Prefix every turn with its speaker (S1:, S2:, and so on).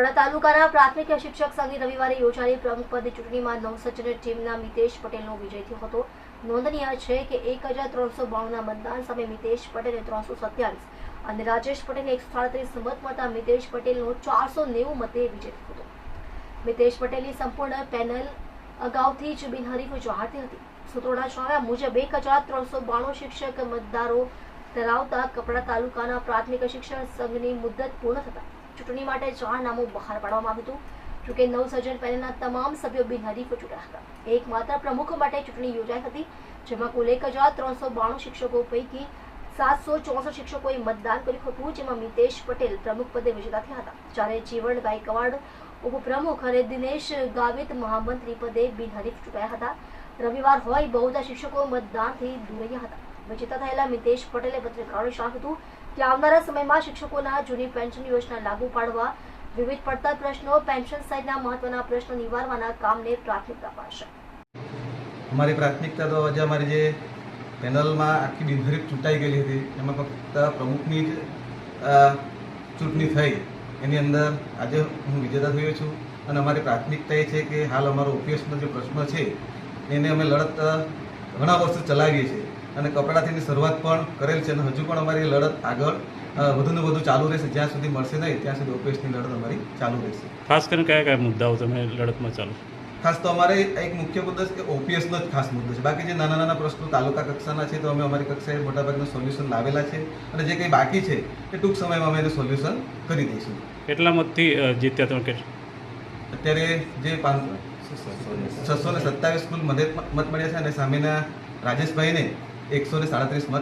S1: કપરાડા તાલુકાના પ્રાથમિક શિક્ષક સંઘની રવિવારે યોજાયેલી પ્રમુખ પદે ચૂંટણીમાં નવસર્જન ટીમના મિતેશ પટેલનો વિજય થયો હતો. નોંધનીય છે કે એક હજાર ત્રણસો બાણુંના મતદાન સામે મિતેશ પટેલે ત્રણસો સત્યાવીસ અને રાજેશ પટેલને એકસો સાડત્રીસ મત મળતા મિતેશ પટેલનો ચારસો નેવું મતે વિજય થયો હતો. મિતેશ પટેલની સંપૂર્ણ પેનલ અગાઉથી જ બિનહરીફ જાહેર હતી. સૂત્રોના જણાવ્યા મુજબ એક હજાર ત્રણસો બાણું શિક્ષક મતદારો ધરાવતા કપડા તાલુકાના પ્રાથમિક શિક્ષણ સંઘની મુદત પૂર્ણ થતા ચૂંટણી માટે જાહેરનામું બહાર પાડવામાં આવ્યું હતું. જોકે નવસર્જન પેનલના તમામ સભ્યો બિનહરીફ ચૂંટાયા હતા. એકમાત્ર પ્રમુખ માટે ચૂંટણી યોજાઈ હતી, જેમાં કુલ એક હજાર ત્રણસો બાણું શિક્ષકો પૈકી સાતસો ચોસઠ શિક્ષકોએ મતદાન કર્યું હતું, જેમાં મિતેશ પટેલ પ્રમુખ પદે વિજેતા થયા હતા. જ્યારે જીવણ ગાયકવાડ ઉપપ્રમુખ અને દિનેશ ગાવિત મહામંત્રી પદે બિનહરીફ ચૂંટાયા હતા. રવિવાર હોય બહુધા શિક્ષકો મતદાનથી દૂર રહ્યા હતા. વિજેતા થયેલા મિતેશ પટેલે પત્રકારોને જણાવ્યું હતું. કે આવનારા સમયમાં શિક્ષકોના જૂની પેન્શન યોજના લાગુ પાડવા વિવિધ પડતર પ્રશ્નો પેન્શન સહિતના મહત્વના પ્રશ્નો નિવારવાના કામને પ્રાથમિકતા અપાશે
S2: અમારી પ્રાથમિકતા તો આજે અમારી જે પેનલમાં આખી બિનહરીફ ચૂંટાઈ ગયેલી હતી. એમાં ફક્ત પ્રમુખની જ ચૂંટણી થઈ એની અંદર આજે હું વિજેતા થયો છું અને અમારી પ્રાથમિકતા એ છે કે હાલ અમારો ઓપીએસનો જે પ્રશ્ન છે એને અમે લડત ઘણા વર્ષો ચલાવીએ છીએ અને કપડાથીની શરૂઆત પણ કરેલ છે અને હજુ પણ અમારી લડત આગળ વધુને વધુ ચાલુ રહેશે. જ્યાં સુધી મળશે નહીં ત્યાં સુધી ઓપીએસની લડત અમારી ચાલુ રહેશે.
S3: ખાસ કરીને કયા કયા મુદ્દાઓ તમે લડતમાં ચાલુ?
S2: ખાસ તો અમારે એક મુખ્ય મુદ્દો છે કે ઓપીએસનો જ ખાસ મુદ્દો છે. બાકી જે નાના નાના પ્રશ્નો તાલુકા કક્ષાના છે તો અમે અમારી કક્ષાએ મોટાભાગનું સોલ્યુશન લાવેલા છે. અને જે કંઈ બાકી છે એ ટૂંક સમયમાં અમે એનું સોલ્યુશન કરી દઈશું.
S3: કેટલા મતથી જીત્યા તમે કે?
S2: અત્યારે જે પાંચ છસો ને સત્તાવીસ કુલ મદદ મત મળ્યા છે અને સામેના રાજેશભાઈને એકસો ને સાડત્રીસ મત